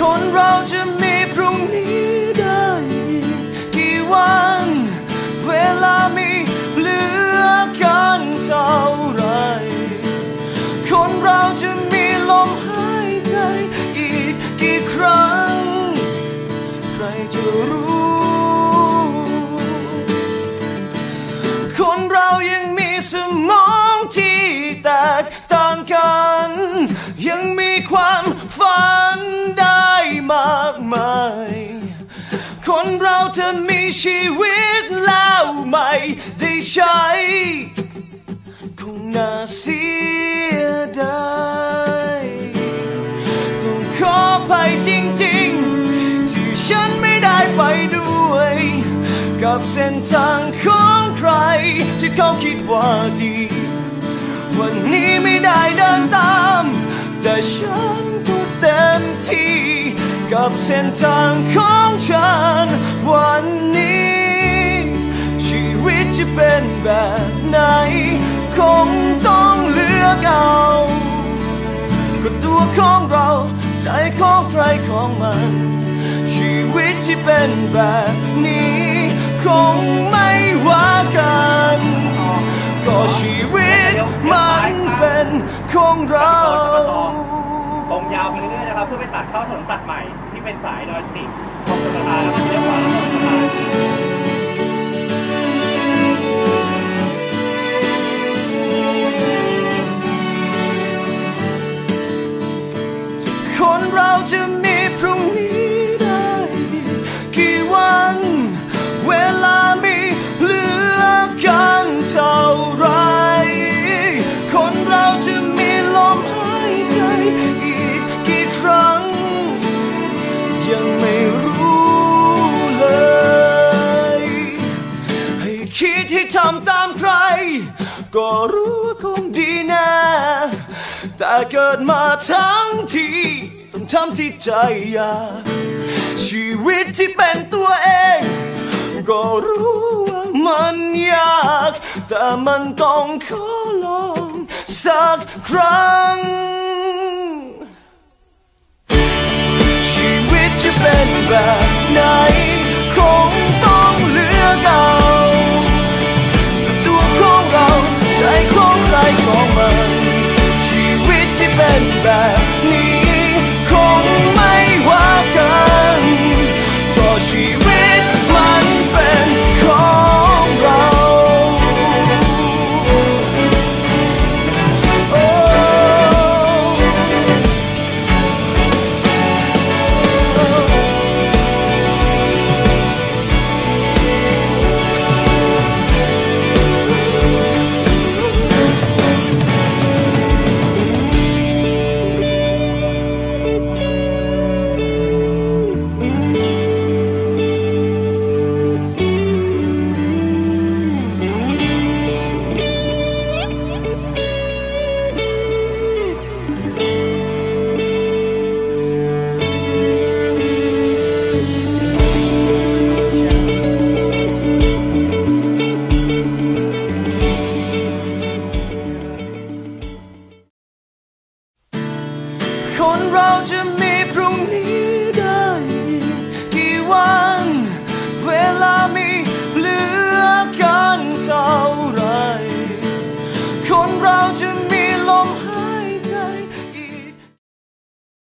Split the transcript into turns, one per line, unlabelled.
คนเราจะมีพรุ่งนี้ได้อีกกี่วัน เวลามีเหลือกันเท่าไร คนเราจะมีลมหายใจอีกกี่ครั้ง ใครจะรู้ คนเรายังมีสมองที่แตกต่างกัน ยังมีความฝัน ชีวิตแล้วไม่ได้ใช้คงน่าเสียดายต้องขออภัยจริงๆ ที่ฉันไม่ได้ไปด้วย กับเส้นทางของใคร ที่เขาคิดว่าดี วันนี้ไม่ได้เดินตาม แต่ฉันก็เต็มที่ กับเส้นทางของฉันวันนี้ จะเป็นแบบไหน คงต้องเลือกเอาก็ตัวของเราใจของใครของมัน ชีวิตที่เป็นแบบนี้ คงไม่ว่ากัน ก็ชีวิตมันเป็นของเราตรงยา
วไปเรื่อยๆนะครับเพื่อไปตัดเข้าถนนตัดใหม่ที่เป็นสายดอยติตรงสะพานแล้วก็
ำตามใคร ก็รู้คงดีแนะแต่เกิดมาทั้งทีต้องทำที่ใจอยากชีวิตที่เป็นตัวเอง ก็รู้ว่ามันยาก แต่มันต้องขอลองสักครั้ง ชีวิตจะเป็นแบบ แบบนี้ คงไม่ว่ากันต่อชีวิต เราจะมีพรุ่งนี้ได้กกี่วัน เวลามี